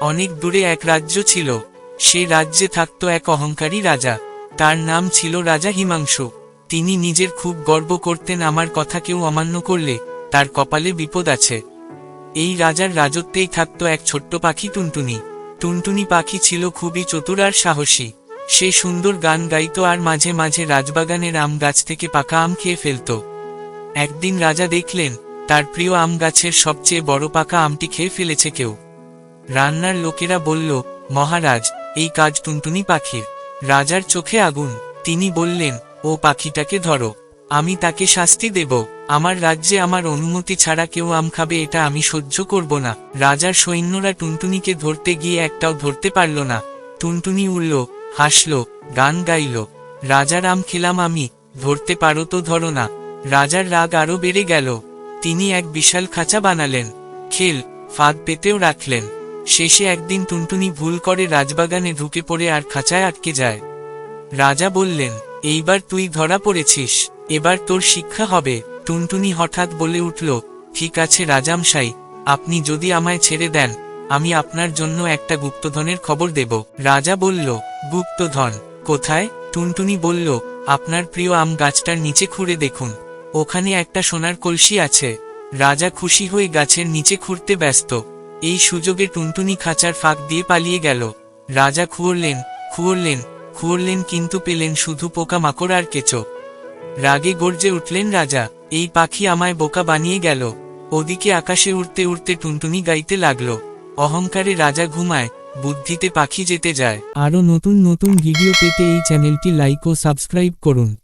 অনেক দূরে এক রাজ্য ছিল। সেই রাজ্যে থাকত এক অহংকারী রাজা। তার নাম ছিল রাজা হিমাংশু। তিনি নিজের খুব গর্ব করতেন আমার কথা কেউ অমান্য করলে, তার কপালে বিপদ আছে। এই রাজার রাজত্বেই থাকত এক ছোট্ট পাখি টুনটুনি। টুনটুনি পাখি ছিল খুবই চতুর আর সাহসী। সে সুন্দর গান গাইত আর মাঝে মাঝে রাজবাগানের আম গাছ থেকে পাকা আম খেয়ে ফেলত। একদিন রাজা দেখলেন, তার প্রিয় আম গাছের সবচেয়ে বড় পাকা আমটি খেয়ে ফেলেছে কেউ। রান্নার লোকেরা বলল, মহারাজ, এই কাজ টুনটুনি পাখির। রাজার চোখে আগুন। তিনি বললেন, ও পাখিটাকে ধরো। আমি তাকে শাস্তি দেব। আমার রাজ্যে আমার অনুমতি ছাড়া কেউ আম খাবে, এটা আমি সহ্য করব না রাজার সৈন্যরা টুনটুনিকে ধরতে গিয়ে একটাও ধরতে পারল না। টুনটুনি উড়ল, হাসল, গান গাইল। রাজার আম খেলাম আমি, ধরতে পারো তো ধরো না রাজার রাগ আরও বেড়ে গেল। তিনি এক বিশাল খাঁচা বানালেন। খেল, ফাঁদ পেতেও রাখলেন। শেষে একদিন টুনটুনি ভুল করে রাজবাগানে ঢুকে পড়ে আর খাঁচায় আটকে যায়। রাজা বললেন, এইবার তুই ধরা পড়েছিস, এবার তোর শিক্ষা হবে। টুনটুনি হঠাৎ বলে উঠল, ঠিক আছে রাজামশাই, আপনি যদি আমায় ছেড়ে দেন, আমি আপনার জন্য একটা গুপ্তধনের খবর দেব। রাজা বলল, গুপ্তধন? কোথায়? টুনটুনি বলল, আপনার প্রিয় আম গাছটার নিচে খুঁড়ে দেখুন, ওখানে একটা সোনার কলসি আছে। রাজা খুশি হয়ে গাছের নিচে খুঁড়তে ব্যস্ত এই সুযোগে টুনটুনি খাঁচার ফাঁক দিয়ে পালিয়ে গেল। রাজা খুঁড়লেন খুঁড়লেন খুঁড়লেন কিন্তু পেলেন শুধু পোকা মাকড় আর কেঁচো। রাগে গর্জে উঠলেন রাজা, এই পাখি আমায় বোকা বানিয়ে গেল। ওদিকে আকাশে উড়তে উড়তে টুনটুনি গাইতে লাগল। অহংকারে রাজা ঘুমায়, বুদ্ধিতে পাখি যেতে যায়। আরও নতুন নতুন ভিডিও পেতে এই চ্যানেলটি লাইক ও সাবস্ক্রাইব করুন।